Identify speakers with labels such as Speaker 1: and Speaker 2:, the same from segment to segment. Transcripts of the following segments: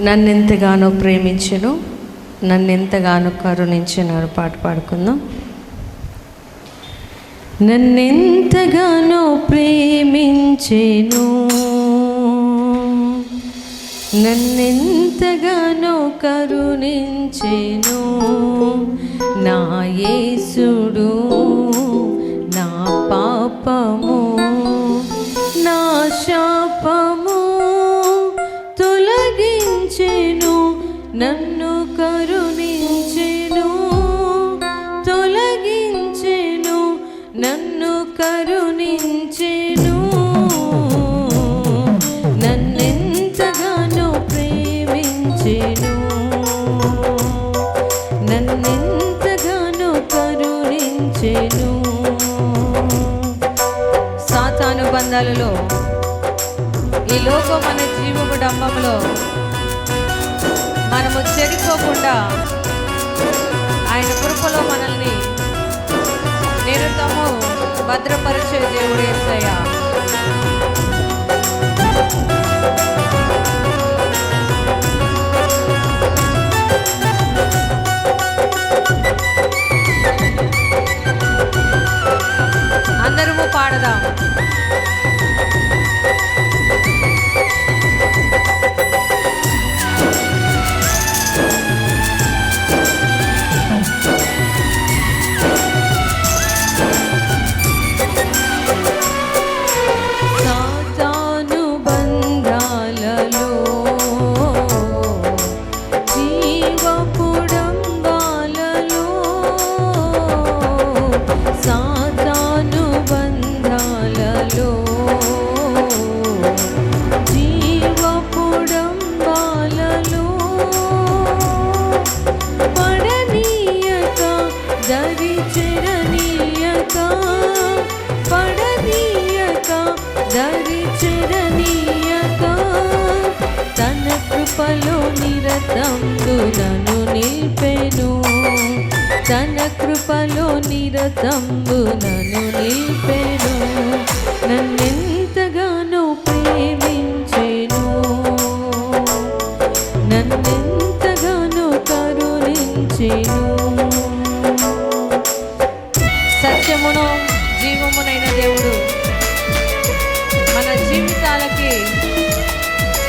Speaker 1: నన్నెంతగానో ప్రేమించెను నన్నెంతగానో కరుణించినారు పాట పాడుకుందాం. నన్నెంతగానో ప్రేమించెను నన్నెంతగానో కరుణించెను నా యేసుడు నా పాపము నన్ను కరుణించెను తొలగించెను నన్ను కరుణించెను. నన్నెంతగానో ప్రేమించెను నన్నెంతగానో కరుణించెను. సాతానుబంధాలలో ఈ లోకం మన జీవపు డంబంలో మనము చెడిపోకుండా ఆయన కృపలో మనల్ని నిరుతము భద్రపరిచే దేవుడు ఏసయ్యా కృపలో నిరతంబు నను నిలిపెను. నన్నెంతగానో ప్రేమించెను. నన్నెంతగానో కరుణించెను. సత్యమును జీవమునైన దేవుడు మన జీవితాలకి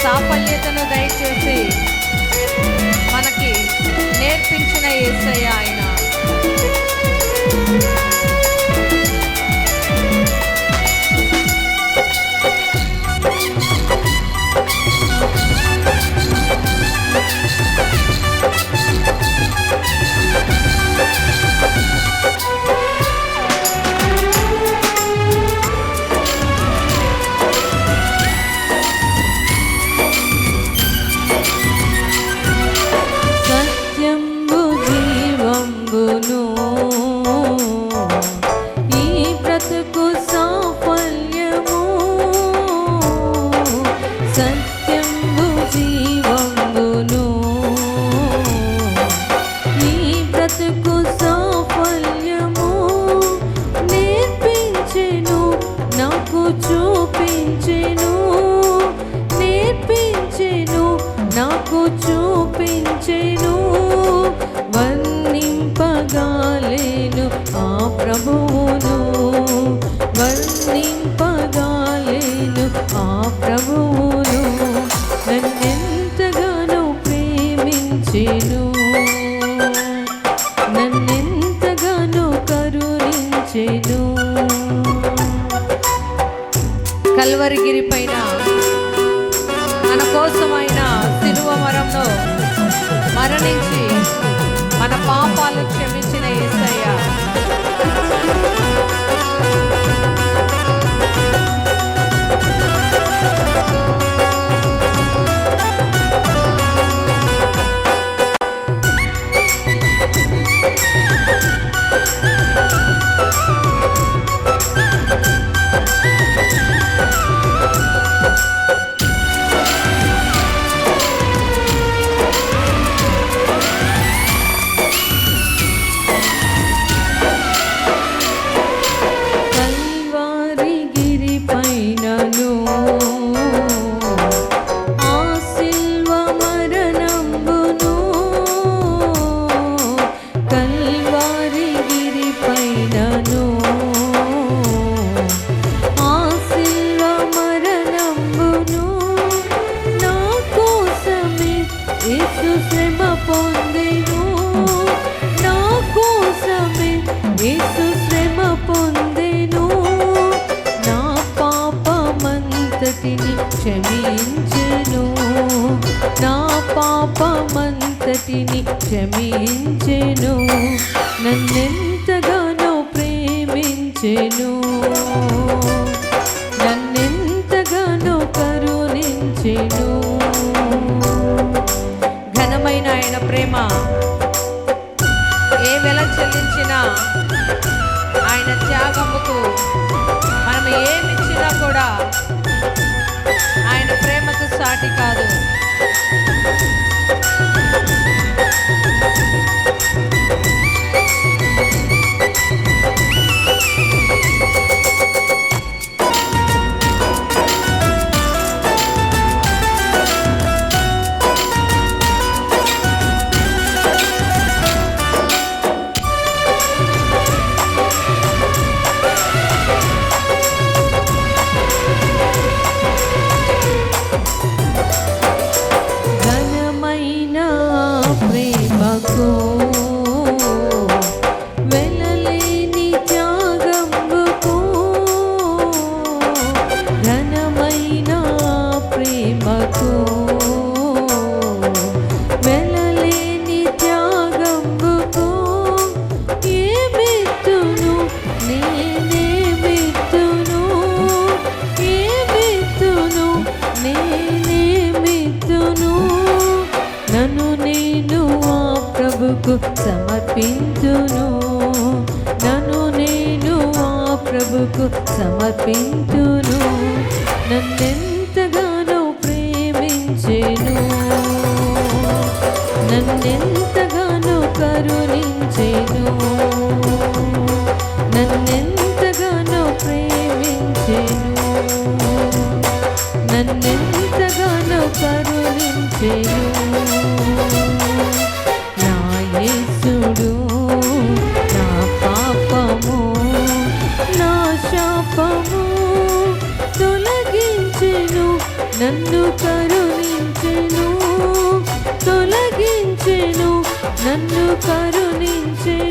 Speaker 1: సాఫల్యతను దయచేసి మనకి నేర్పించిన ఏసయ్య ఆయన. నన్నెంతగానో కరుణించెను. కల్వరిగిరి పైన మన కోసమైన సిలువ మరంలో మరణించి మన పాపాలు పాపమంతటిని క్షమించెను. నన్నెంతగానో ప్రేమించెను. నన్నెంతగానో కరుణించెను. ఘనమైన ఆయన ప్రేమ ఏ వెల చెల్లించినా ఆయన త్యాగముకు మనం ఏమిచ్చినా కూడా ఆయన ప్రేమకు సాటి కాదు. Thank you. ప్రభుకు సమర్పించును నన్ను నేను ఆ ప్రభుకు సమర్పించును నన్నెంతగానో నన్ను కరుణించెను తొలగించెను నన్ను కరుణించెను.